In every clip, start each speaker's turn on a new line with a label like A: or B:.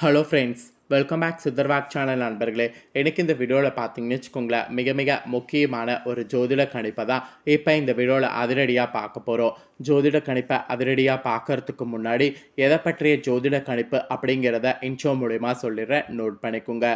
A: Hello friends welcome back Siddharvak channel நண்பர்களே. எனக்கு இந்த வீடியோவில் பார்த்தீங்கன்னு வச்சுக்கோங்களேன் மிக மிக முக்கியமான ஒரு ஜோதிட கணிப்பை தான் இப்போ இந்த வீடியோவில் அதிரடியாக பார்க்க போகிறோம் ஜோதிட கணிப்பை அதிரடியாக பார்க்கறதுக்கு முன்னாடி எதை பற்றிய ஜோதிட கணிப்பு அப்படிங்கிறத இன்ஷோ மூலிமா சொல்லிடுறேன். நோட் பண்ணிக்கோங்க.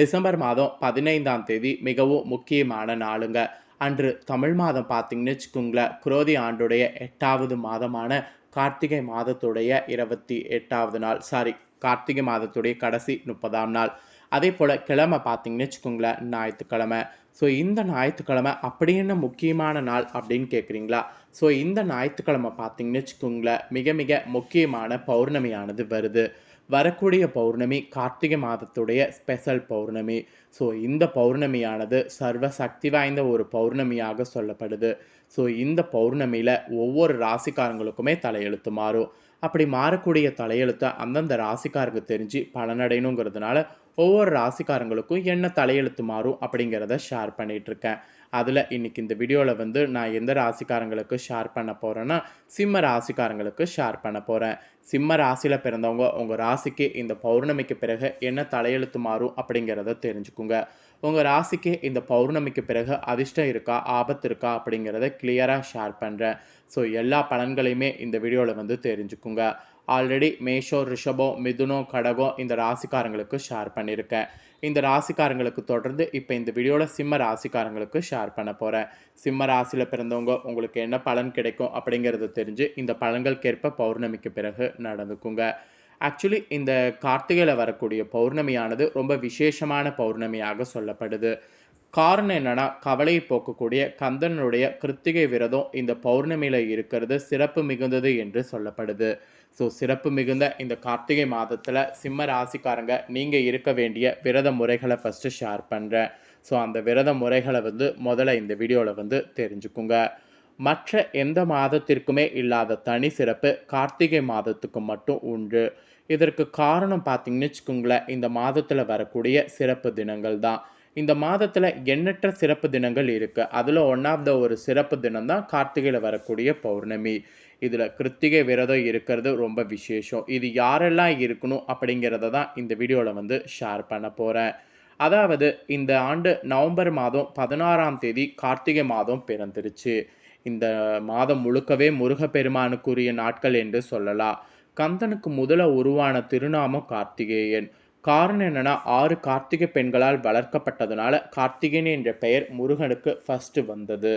A: டிசம்பர் மாதம் பதினைந்தாம் தேதி மிகவும் முக்கியமான நாளுங்க. அன்று தமிழ் மாதம் பார்த்தீங்கன்னு வச்சுக்கோங்களேன் குரோதி ஆண்டுடைய எட்டாவது மாதமான கார்த்திகை மாதத்துடைய இருபத்தி எட்டாவது நாள். சாரி கார்த்திகை மாதத்துடைய கடைசி முப்பதாம் நாள். அதே போல் கிழமை பார்த்தீங்கன்னு வச்சுக்கோங்களேன் ஞாயிற்றுக்கிழமை. ஸோ இந்த ஞாயிற்றுக்கிழமை அப்படி என்ன முக்கியமான நாள் அப்படின்னு கேட்குறீங்களா ஸோ இந்த ஞாயிற்றுக்கிழமை பார்த்தீங்கன்னு வச்சுக்கோங்களேன் மிக மிக முக்கியமான பௌர்ணமியானது வருது. வரக்கூடிய பௌர்ணமி கார்த்திகை மாதத்துடைய ஸ்பெஷல் பௌர்ணமி. ஸோ இந்த பௌர்ணமியானது சர்வ சக்தி வாய்ந்த ஒரு பௌர்ணமியாக சொல்லப்படுது. ஸோ இந்த பௌர்ணமியில் ஒவ்வொரு ராசிக்காரங்களுக்குமே தலையெழுத்து மாறும். அப்படி மாறக்கூடிய தலையெழுத்தை அந்தந்த ராசிக்காரங்க தெரிஞ்சு பலனடையணுங்கிறதுனால ஒவ்வொரு ராசிக்காரங்களுக்கும் என்ன தலையெழுத்து மாறும் அப்படிங்கிறத ஷேர் பண்ணிட்டு இருக்கேன். அதில் இன்னைக்கு இந்த வீடியோவில் வந்து நான் எந்த ராசிக்காரங்களுக்கு ஷேர் பண்ண போகிறேன்னா சிம்ம ராசிக்காரங்களுக்கு ஷேர் பண்ண போகிறேன் சிம்ம ராசியில் பிறந்தவங்க உங்கள் ராசிக்கு இந்த பௌர்ணமிக்கு பிறகு என்ன தலையெழுத்து மாறும் அப்படிங்கிறத தெரிஞ்சுக்குங்க. உங்கள் ராசிக்கு இந்த பௌர்ணமிக்கு பிறகு அதிர்ஷ்டம் இருக்கா ஆபத்து இருக்கா அப்படிங்கிறத கிளியராக ஷேர் பண்ணுறேன் ஸோ எல்லா பலன்களையுமே இந்த வீடியோவில் வந்து தெரிஞ்சுக்குங்க. ஆல்ரெடி மேஷோ ரிஷபோ மிதுனோ கடகோ இந்த ராசிக்காரங்களுக்கு ஷேர் பண்ணியிருக்கேன். இந்த ராசிக்காரங்களுக்கு தொடர்ந்து இப்போ இந்த வீடியோவில் சிம்ம ராசிக்காரங்களுக்கு ஷேர் பண்ண போகிறேன் சிம்ம ராசியில் பிறந்தவங்க உங்களுக்கு என்ன பலன் கிடைக்கும் அப்படிங்கிறத தெரிஞ்சு இந்த பலன்களுக்கேற்ப பௌர்ணமிக்கு பிறகு நடந்துக்குங்க. ஆக்சுவலி இந்த கார்த்திகையில் வரக்கூடிய பௌர்ணமியானது ரொம்ப விசேஷமான பௌர்ணமியாக சொல்லப்படுது. காரணம் என்னன்னா கவலையை போக்கக்கூடிய கந்தனுடைய கிருத்திகை விரதம் இந்த பௌர்ணமியில் இருக்கிறது சிறப்பு மிகுந்தது என்று சொல்லப்படுது. ஸோ சிறப்பு மிகுந்த இந்த கார்த்திகை மாதத்தில் சிம்ம ராசிக்காரங்க நீங்கள் இருக்க வேண்டிய விரத முறைகளை ஃபஸ்ட்டு ஷேர் பண்ணுறேன் ஸோ அந்த விரத முறைகளை வந்து முதல்ல இந்த வீடியோவில் வந்து தெரிஞ்சுக்குங்க. மற்ற எந்த மாதத்திற்குமே இல்லாத தனி சிறப்பு கார்த்திகை மாதத்துக்கு மட்டும் உண்டு. இதற்கு காரணம் பார்த்தீங்கன்னு வச்சுக்கோங்களேன் இந்த மாதத்தில் வரக்கூடிய சிறப்பு தினங்கள் தான் இந்த மாதத்தில் எண்ணற்ற சிறப்பு தினங்கள் இருக்குது அதில் ஒன் ஆஃப் த ஒரு சிறப்பு தினம் தான் கார்த்திகையில் வரக்கூடிய பௌர்ணமி. இதில் கிருத்திகை விரதம் இருக்கிறது ரொம்ப விசேஷம். இது யாரெல்லாம் இருக்கணும் அப்படிங்கிறத தான் இந்த வீடியோவில் வந்து ஷேர் பண்ண போகிறேன் அதாவது இந்த ஆண்டு நவம்பர் மாதம் பதினாறாம் தேதி கார்த்திகை மாதம் பிறந்துருச்சு. இந்த மாதம் முழுக்கவே முருகப்பெருமானுக்குரிய நாட்கள் என்று சொல்லலாம். கந்தனுக்கு முதல உருவான திருநாமம் கார்த்திகேயன். காரணம் என்னென்னா ஆறு கார்த்திகை பெண்களால் வளர்க்கப்பட்டதுனால கார்த்திகேயன் என்ற பெயர் முருகனுக்கு ஃபஸ்ட்டு வந்தது.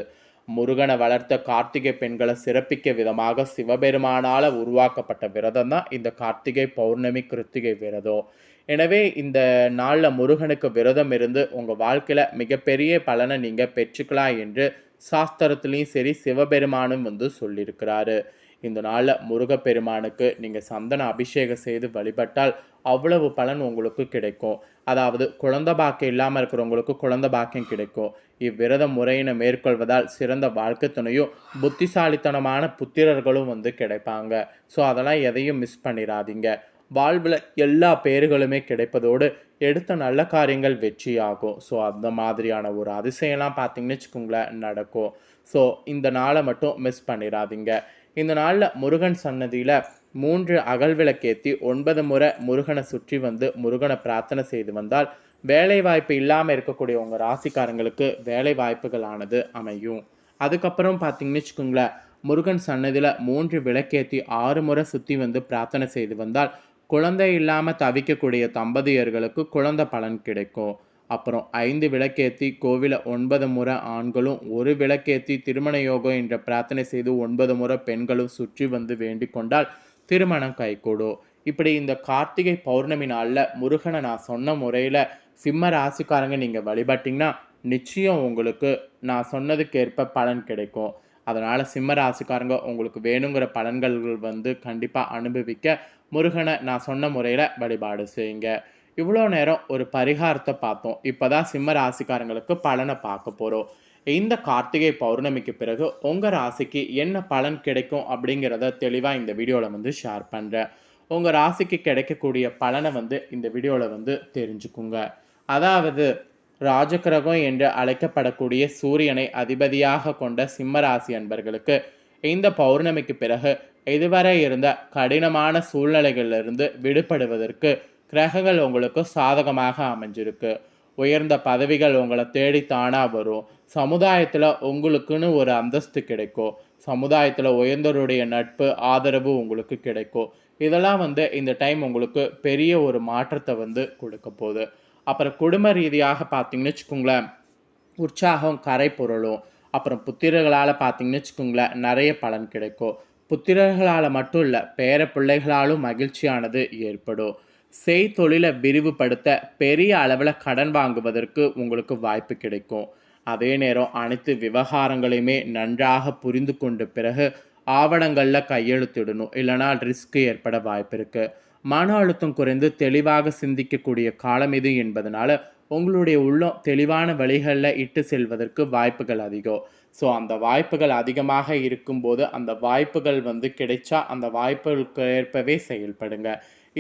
A: முருகனை வளர்த்த கார்த்திகை பெண்களை சிறப்பிக்க விதமாக சிவபெருமானால் உருவாக்கப்பட்ட விரதம் தான் இந்த கார்த்திகை பௌர்ணமி கிருத்திகை விரதம். எனவே இந்த நாளில் முருகனுக்கு விரதம் இருந்து உங்கள் வாழ்க்கையில் மிகப்பெரிய பலனை நீங்கள் பெற்றுக்கலாம் என்று சாஸ்திரத்துலேயும் சரி சிவபெருமானும் வந்து சொல்லியிருக்கிறாரு. இந்த நாளில் முருகப்பெருமானுக்கு நீங்கள் சந்தன அபிஷேகம் செய்து வழிபட்டால் அவ்வளவு பலன் உங்களுக்கு கிடைக்கும். அதாவது குழந்த பாக்கியம் இல்லாமல் இருக்கிறவங்களுக்கு குழந்த பாக்கியம் கிடைக்கும். இவ்விரத முறையினை மேற்கொள்வதால் சிறந்த வாழ்க்கை துணையும் புத்திசாலித்தனமான புத்திரர்களும் வந்து கிடைப்பாங்க. ஸோ அதெல்லாம் எதையும் மிஸ் பண்ணிடாதீங்க வாழ்வில் எல்லா பேர்களுமே கிடைப்பதோடு எடுத்த நல்ல காரியங்கள் வெற்றியாகும். ஸோ அந்த மாதிரியான ஒரு அதிசயம்லாம் பார்த்தீங்கன்னு வச்சுக்கோங்களேன் நடக்கும். ஸோ இந்த நாளை மட்டும் மிஸ் பண்ணிடாதீங்க இந்த நாளில் முருகன் சன்னதியில் மூன்று அகல் விளக்கேற்றி ஒன்பது முறை முருகனை சுற்றி வந்து முருகனை பிரார்த்தனை செய்து வந்தால் வேலை வாய்ப்பு இல்லாமல் இருக்கக்கூடிய உங்கள் ராசிக்காரங்களுக்கு வேலை வாய்ப்புகளானது அமையும். அதுக்கப்புறம் பார்த்தீங்கன்னு வச்சுக்கோங்களேன் முருகன் சன்னதியில் மூன்று விளக்கேற்றி ஆறு முறை சுற்றி வந்து பிரார்த்தனை செய்து வந்தால் குழந்தை இல்லாமல் தவிக்கக்கூடிய தம்பதியர்களுக்கு குழந்தை பலன் கிடைக்கும். அப்புறம் ஐந்து விளக்கேற்றி கோவில ஒன்பது முறை ஆண்களும் ஒரு விளக்கேற்றி திருமண யோகம் என்ற பிரார்த்தனை செய்து ஒன்பது முறை பெண்களும் சுற்றி வந்து வேண்டிக் கொண்டால் திருமணம் கைகூடும். இப்படி இந்த கார்த்திகை பௌர்ணமி நாளில் முருகனை நான் சொன்ன முறையில் சிம்ம ராசிக்காரங்க நீங்கள் வழிபட்டிங்கன்னா நிச்சயம் உங்களுக்கு நான் சொன்னதுக்கேற்ப பலன் கிடைக்கும். அதனால் சிம்ம ராசிக்காரங்க உங்களுக்கு வேணுங்கிற பலன்கள் வந்து கண்டிப்பாக அனுபவிக்க முருகனை நான் சொன்ன முறையில் வழிபாடு செய்யுங்க. இவ்வளோ நேரம் ஒரு பரிகாரத்தை பார்த்தோம். இப்போ தான் சிம்ம ராசிக்காரங்களுக்கு பலனை பார்க்க போகிறோம் இந்த கார்த்திகை பௌர்ணமிக்கு பிறகு உங்கள் ராசிக்கு என்ன பலன் கிடைக்கும் அப்படிங்கிறத தெளிவாக இந்த வீடியோவில் வந்து ஷேர் பண்ணுறேன் உங்கள் ராசிக்கு கிடைக்கக்கூடிய பலனை வந்து இந்த வீடியோவில் வந்து தெரிஞ்சுக்குங்க. அதாவது ராஜகிரகம் என்று அழைக்கப்படக்கூடிய சூரியனை அதிபதியாக கொண்ட சிம்ம ராசி அன்பர்களுக்கு இந்த பௌர்ணமிக்கு பிறகு இதுவரை இருந்த கடினமான சூழ்நிலைகளிலிருந்து விடுபடுவதற்கு கிரகங்கள் உங்களுக்கு சாதகமாக அமைஞ்சிருக்கு. உயர்ந்த பதவிகள் உங்களை தேடி தானாக வரும். சமுதாயத்தில் உங்களுக்குன்னு ஒரு அந்தஸ்து கிடைக்கும். சமுதாயத்தில் உயர்ந்தவருடைய நட்பு ஆதரவு உங்களுக்கு கிடைக்கும். இதெல்லாம் வந்து இந்த டைம் உங்களுக்கு பெரிய ஒரு மாற்றத்தை வந்து கொடுக்க போகுது. அப்புறம் குடும்ப ரீதியாக பார்த்தீங்கன்னு வச்சுக்கோங்களேன் உற்சாகம் கரை பொருளும் அப்புறம் புத்திரர்களால் பார்த்தீங்கன்னு வச்சுக்கோங்களேன் நிறைய பலன் கிடைக்கும். புத்திரர்களால் மட்டும் இல்லை பேர பிள்ளைகளாலும் மகிழ்ச்சியானது ஏற்படும். செய்தொழிலை விரிவுபடுத்த பெரிய அளவில் கடன் வாங்குவதற்கு உங்களுக்கு வாய்ப்பு கிடைக்கும். அதே நேரம் அனைத்து விவகாரங்களையுமே நன்றாக புரிந்து கொண்ட பிறகு ஆவணங்களில் கையெழுத்திடணும். இல்லைனா ரிஸ்க் ஏற்பட வாய்ப்பு இருக்குது மன அழுத்தம் குறைந்து தெளிவாக சிந்திக்கக்கூடிய காலம் இது என்பதனால உங்களுடைய உள்ளம் தெளிவான வழிகளில் இட்டு செல்வதற்கு வாய்ப்புகள் அதிகம். ஸோ அந்த வாய்ப்புகள் அதிகமாக இருக்கும்போது அந்த வாய்ப்புகள் வந்து கிடைச்சா அந்த வாய்ப்புகளுக்கு ஏற்பவே செயல்படுங்க.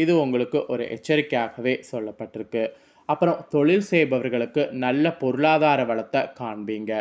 A: இது உங்களுக்கு ஒரு எச்சரிக்கையாகவே சொல்லப்பட்டிருக்கு. அப்புறம் தொழில் செய்பவர்களுக்கு நல்ல பொருளாதார வளத்தை காண்பீங்க.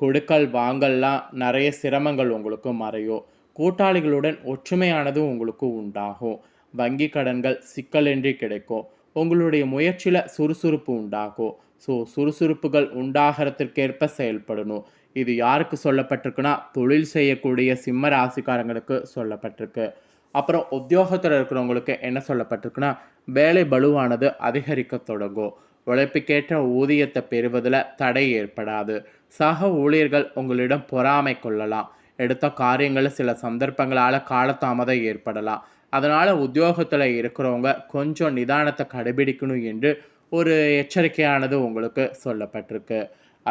A: கொடுக்கல் வாங்கல்லாம் நிறைய சிரமங்கள் உங்களுக்கு மறையும். கூட்டாளிகளுடன் ஒற்றுமையானது உங்களுக்கு உண்டாகும். வங்கி கடன்கள் சிக்கலின்றி கிடைக்கும். உங்களுடைய முயற்சியில் சுறுசுறுப்பு உண்டாகும். ஸோ சுறுசுறுப்புகள் உண்டாகிறதுக்கேற்ப செயல்படணும். இது யாருக்கு சொல்லப்பட்டிருக்குன்னா தொழில் செய்யக்கூடிய சிம்ம ராசிக்காரங்களுக்கு சொல்லப்பட்டிருக்கு. அப்புறம் உத்தியோகத்தில் இருக்கிறவங்களுக்கு என்ன சொல்லப்பட்டிருக்குன்னா வேலை பலுவானது அதிகரிக்க தொடங்கும். உழைப்புக்கேற்ற ஊதியத்தை பெறுவதில் தடை ஏற்படாது. சக ஊழியர்கள் உங்களிடம் பொறாமை கொள்ளலாம். எடுத்த காரியங்களில் சில சந்தர்ப்பங்களால் காலதாமதம் ஏற்படலாம். அதனால் உத்தியோகத்தில் இருக்கிறவங்க கொஞ்சம் நிதானத்தை கடைபிடிக்கணும் என்று ஒரு எச்சரிக்கையானது உங்களுக்கு சொல்லப்பட்டிருக்கு.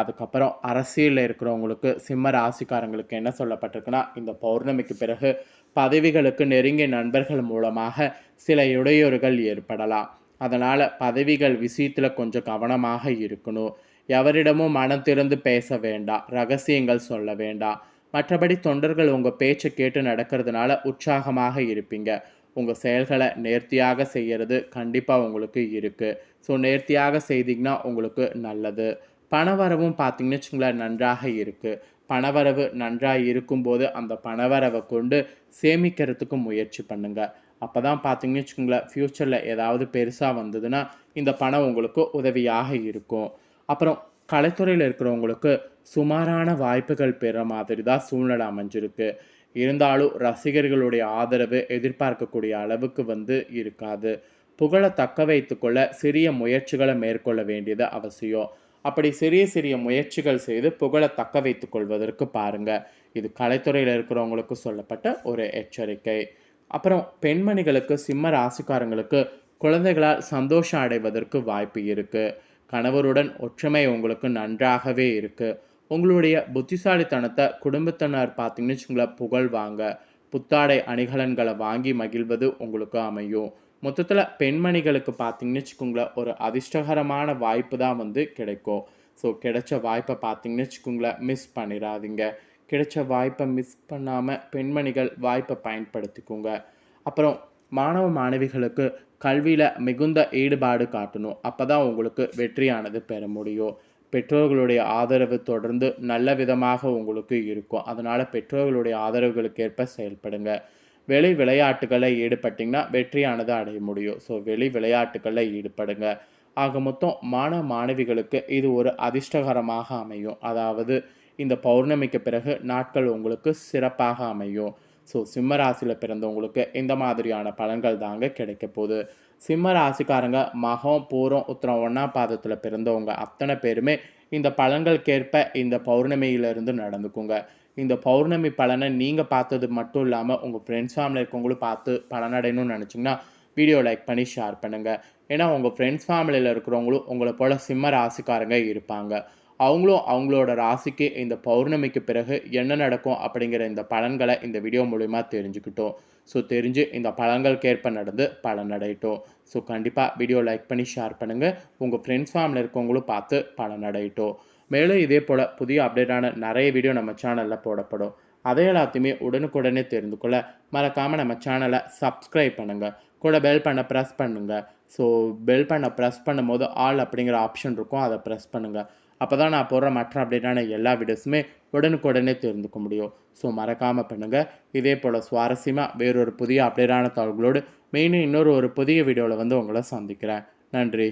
A: அதுக்கப்புறம் அரசியலில் இருக்கிறவங்களுக்கு சிம்ம ராசிக்காரங்களுக்கு என்ன சொல்லப்பட்டிருக்குன்னா இந்த பௌர்ணமிக்கு பிறகு பதவிகளுக்கு நெருங்கிய நண்பர்கள் மூலமாக சில இடையூறுகள் ஏற்படலாம். அதனால் பதவிகள் விஷயத்தில் கொஞ்சம் கவனமாக இருக்கணும். எவரிடமும் மனம் திறந்து பேச வேண்டாம். ரகசியங்கள் சொல்ல வேண்டாம். மற்றபடி தொண்டர்கள் உங்கள் பேச்சை கேட்டு நடக்கிறதுனால உற்சாகமாக இருப்பீங்க. உங்கள் செயல்களை நேர்த்தியாக செய்கிறது கண்டிப்பாக உங்களுக்கு இருக்குது ஸோ நேர்த்தியாக செய்தீங்கன்னா உங்களுக்கு நல்லது. பணவரவும் பார்த்தீங்கன்னு வச்சுங்களேன் நன்றாக இருக்குது பணவரவு நன்றாக இருக்கும்போது அந்த பணவரவை கொண்டு சேமிக்கிறதுக்கு முயற்சி பண்ணுங்கள் அப்போ தான் பார்த்தீங்கன்னு வச்சுக்கோங்களேன் ஃப்யூச்சரில் ஏதாவது பெருசாக வந்ததுன்னா இந்த பணம் உங்களுக்கு உதவியாக இருக்கும். அப்புறம் கலைத்துறையில் இருக்கிறவங்களுக்கு சுமாரான வாய்ப்புகள் பெற மாதிரி தான் சூழ்நிலை அமைஞ்சிருக்கு. இருந்தாலும் ரசிகர்களுடைய ஆதரவு எதிர்பார்க்கக்கூடிய அளவுக்கு வந்து இருக்காது. புகழை தக்க வைத்துக்கொள்ள சிறிய முயற்சிகளை மேற்கொள்ள வேண்டியது அவசியம். அப்படி சிறிய சிறிய முயற்சிகள் செய்து புகழை தக்க வைத்துக் கொள்வதற்கு பாருங்க. இது கலைத்துறையில் இருக்கிறவங்களுக்கு சொல்லப்பட்ட ஒரு எச்சரிக்கை. அப்புறம் பெண்மணிகளுக்கு சிம்ம ராசிக்காரங்களுக்கு குழந்தைகளால் சந்தோஷம் அடைவதற்கு வாய்ப்பு இருக்குது கணவருடன் ஒற்றுமை உங்களுக்கு நன்றாகவே இருக்குது உங்களுடைய புத்திசாலித்தனத்தை குடும்பத்தினர் பார்த்தீங்கன்னு வச்சுங்களேன் புகழ் வாங்க புத்தாடை அணிகலன்களை வாங்கி மகிழ்வது உங்களுக்கு அமையும். மொத்தத்தில் பெண்மணிகளுக்கு பார்த்தீங்கன்னு வச்சுக்கோங்களேன் ஒரு அதிர்ஷ்டகரமான வாய்ப்பு தான் வந்து கிடைக்கும். ஸோ கிடைச்ச வாய்ப்பை பார்த்தீங்கன்னு வச்சுக்கோங்களேன் மிஸ் பண்ணிடாதீங்க. கிடைச்ச வாய்ப்பை மிஸ் பண்ணாமல் பெண்மணிகள் வாய்ப்பை பயன்படுத்திக்கோங்க. அப்புறம் மாணவ மாணவிகளுக்கு கல்வியில் மிகுந்த ஈடுபாடு காட்டணும். அப்போ தான் உங்களுக்கு வெற்றியானது பெற முடியும். பெற்றோர்களுடைய ஆதரவு தொடர்ந்து நல்ல விதமாக உங்களுக்கு இருக்கும். அதனால் பெற்றோர்களுடைய ஆதரவுகளுக்கு ஏற்ப செயல்படுங்க. வெளி விளையாட்டுகளில் ஈடுபட்டிங்கன்னா வெற்றியானது அடைய முடியும். ஸோ வெளி விளையாட்டுகளில் ஈடுபடுங்க. ஆக மொத்தம் மாணவ மாணவிகளுக்கு இது ஒரு அதிர்ஷ்டகரமாக அமையும். அதாவது இந்த பௌர்ணமிக்கு பிறகு நாட்கள் உங்களுக்கு சிறப்பாக அமையும். ஸோ சிம்ம ராசியில் பிறந்தவங்களுக்கு இந்த மாதிரியான பலன்கள் தாங்க கிடைக்க போகுது. சிம்ம ராசிக்காரங்க மகம் பூரம் உத்தரம் ஒன்றாம் பாதத்தில் பிறந்தவங்க அத்தனை பேருமே இந்த பலன்களுக்கேற்ப இந்த பௌர்ணமியிலிருந்து நடந்துக்குங்க. இந்த பௌர்ணமி பலனை நீங்கள் பார்த்தது மட்டும் இல்லாமல் உங்கள் ஃப்ரெண்ட்ஸ் ஃபேமிலி இருக்கவங்களும் பார்த்து பலனடையணும்னு நினச்சிங்கன்னா வீடியோ லைக் பண்ணி ஷேர் பண்ணுங்கள் ஏன்னா உங்கள் ஃப்ரெண்ட்ஸ் ஃபேமிலியில் இருக்கிறவங்களும் உங்களை போல் சிம்ம ராசிக்காரங்க இருப்பாங்க. அவங்களும் அவங்களோட ராசிக்கு இந்த பௌர்ணமிக்கு பிறகு என்ன நடக்கும் அப்படிங்கிற இந்த பலன்களை இந்த வீடியோ மூலிமா தெரிஞ்சுக்கிட்டோம். ஸோ தெரிஞ்சு இந்த பலன்களுக்கேற்ப நடந்து பலனடையட்டும் ஸோ கண்டிப்பாக வீடியோ லைக் பண்ணி ஷேர் பண்ணுங்கள் உங்கள் ஃப்ரெண்ட்ஸ் ஃபேமிலி இருக்கவங்களும் பார்த்து பலனடையட்டும் மேலும் இதே போல் புதிய அப்டேட்டான நிறைய வீடியோ நம்ம சேனலில் போடப்படும். அதை எல்லாத்தையுமே உடனுக்குடனே தெரிந்து கொள்ள மறக்காமல் நம்ம சேனலை சப்ஸ்கிரைப் பண்ணுங்கள் கூட பெல் பண்ண ப்ரெஸ் பண்ணுங்கள் ஸோ பெல் பண்ண ப்ரெஸ் பண்ணும்போது ஆல் அப்படிங்கிற ஆப்ஷன் இருக்கும். அதை ப்ரெஸ் பண்ணுங்கள் அப்போ தான் நான் போடுற மற்ற அப்டேட்டான எல்லா வீடியோஸுமே உடனுக்குடனே தெரிந்துக்க முடியும். ஸோ மறக்காமல் பண்ணுங்கள் இதே போல் சுவாரஸ்யமாக வேறொரு புதிய அப்டேட்டான தகவல்களோடு மெயினும் இன்னொரு ஒரு புதிய வீடியோவில் வந்து உங்களை சந்திக்கிறேன். நன்றி.